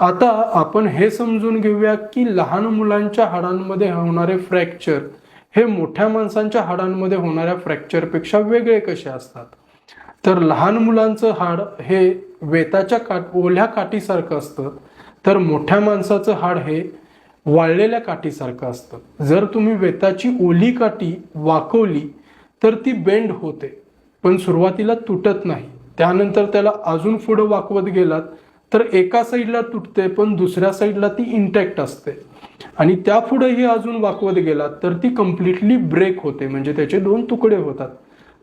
आता आपण हे समजून घेऊया की लहान मुलांच्या हाडांमध्ये होणारे फ्रॅक्चर हे मोठ्या माणसांच्या हाडांमध्ये होणाऱ्या फ्रॅक्चरपेक्षा वेगळे कसे असतात? तर लहान मुलांचं हाड हे वेताच्या काट ओल्या काठीसारखं असतं. तर मोठ्या माणसाचं हाड हे वाळलेल्या काठीसारखं असतं. जर तुम्ही वेताची ओली काठी वाकवली तर ती बेंड होते. पण सुरुवातीला तुटत नाही. त्यानंतर त्याला अजून पुढं वाकवत गेलात तर एका साईडला तुटते पण दुसऱ्या साईडला ती इंटॅक्ट असते. आणि त्या पुढेही अजून वाकवत गेलात तर ती कम्प्लिटली ब्रेक होते. म्हणजे त्याचे दोन तुकडे होतात.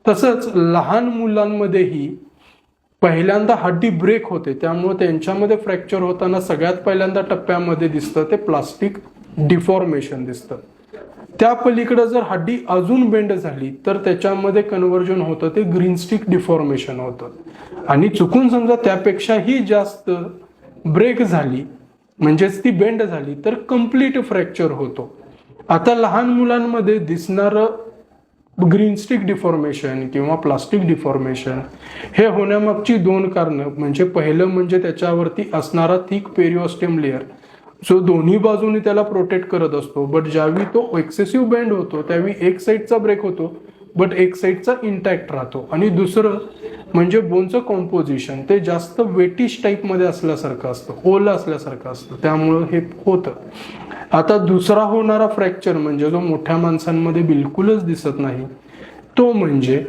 तसंच लहान मुलांमध्येही पहिल्यांदा हड्डी ब्रेक होते. त्यामुळे त्यांच्यामध्ये फ्रॅक्चर होताना सगळ्यात पहिल्यांदा टप्प्यामध्ये दिसतं ते प्लास्टिक डिफॉर्मेशन दिसतं. त्या पलीकडे जर हड्डी अजून बेंड झाली तर त्याच्यामध्ये कन्व्हर्जन होतं ते ग्रीन स्टिक डिफॉर्मेशन होतं. आणि चुकून समजा त्यापेक्षाही जास्त ब्रेक झाली म्हणजेच ती बेंड झाली तर कंप्लीट फ्रॅक्चर होतो. आता लहान मुलांमध्ये दिसणारं ग्रीन स्टिक डिफॉर्मेशन किंवा प्लास्टिक डिफॉर्मेशन हे होण्यामागची दोन कारणं म्हणजे पहिलं म्हणजे त्याच्यावरती असणारा थिक पेरिओस्टेम लेअर जो दोन्ही बाजूने त्याला प्रोटेक्ट करत असतो. बट ज्यावेळी तो एक्सेसिव्ह बेंड होतो त्यावेळी एक साईडचा ब्रेक होतो बट एक साईडचा इंटॅक्ट राहतो. आणि दुसरं म्हणजे बोनचं कॉम्पोजिशन ते जास्त वेटिश टाईपमध्ये असल्यासारखं असतं. ओलं असल्यासारखं असतं. त्यामुळं हे होतं. आता दुसरा होणारा फ्रॅक्चर म्हणजे जो मोठ्या माणसांमध्ये बिलकुलच दिसत नाही तो म्हणजे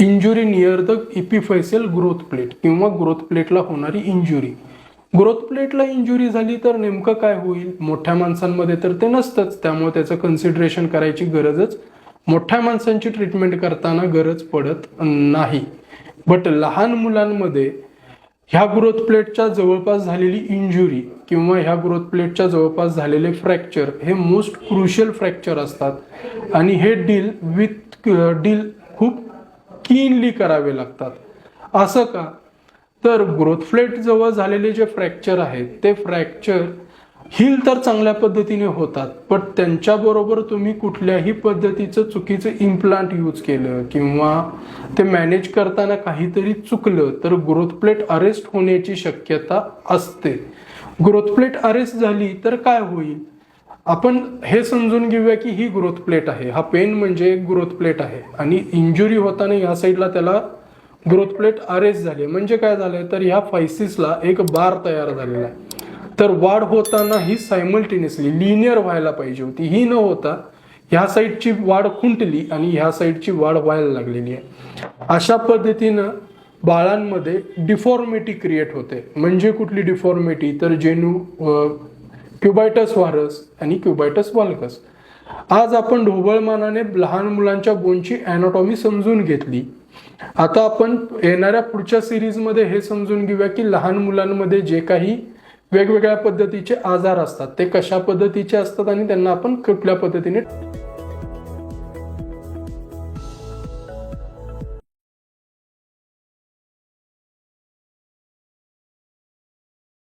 injury near the epiphyseal growth plate किंवा ग्रोथ प्लेटला होणारी इंजुरी ग्रोथ प्लेटला इंजुरी झाली तर नेमकं काय होईल? मोठ्या माणसांमध्ये तर ते नसतंच. त्यामुळे त्याचं कन्सिडरेशन करायची गरजच मोठ्या माणसांची ट्रीटमेंट करताना गरज पडत नाही. बट लहान मुलांमध्ये ह्या ग्रोथ प्लेटच्या जवळपास झालेली इंजुरी किंवा ह्या ग्रोथ प्लेटच्या जवळपास झालेले फ्रॅक्चर हे मोस्ट क्रुशियल फ्रॅक्चर असतात. आणि हे डील विथ डील खूप कीनली करावे लागतात. असं का? तर ग्रोथ प्लेट जवळ झालेले जे फ्रॅक्चर आहेत ते फ्रॅक्चर हील तर चांगल्या पद्धतीने होतात पण त्यांच्याबरोबर तुम्ही कुठल्याही पद्धतीचं चुकीचं इम्प्लांट यूज केलं किंवा ते मॅनेज करताना काहीतरी चुकलं तर ग्रोथ प्लेट अरेस्ट होण्याची शक्यता असते. ग्रोथ प्लेट अरेस्ट झाली तर काय होईल? आपण हे समजून घेऊया की ही ग्रोथ प्लेट आहे. हा पेन म्हणजे एक ग्रोथ प्लेट आहे. आणि इंजुरी होताना या साईडला त्याला ग्रोथ प्लेट अरेस्ट झाली. म्हणजे काय झालंय? तर ह्या फायसिसला एक बार तयार झालेला आहे. तर वाढ होताना ही सायमल्टेनियसली लिनियर व्हायला पाहिजे होती. ही न होता ह्या साईडची वाढ खुंटली आणि ह्या साईडची वाढ व्हायला लागलेली आहे. अशा पद्धतीनं बाळांमध्ये डिफॉर्मिटी क्रिएट होते. म्हणजे कुठली डिफॉर्मिटी तर जेनू क्युबायटस व्हारस आणि क्युबायटस वाल्कस आज आपण ढोबळमानाने लहान मुलांच्या बोनची अॅनाटॉमी समजून घेतली. आता आपण येणाऱ्या पुढच्या सिरीजमध्ये हे समजून घेऊया की लहान मुलांमध्ये जे काही वेगवेगळ्या पद्धतीचे आजार असतात ते कशा पद्धतीचे असतात आणि त्यांना आपण कुठल्या पद्धतीने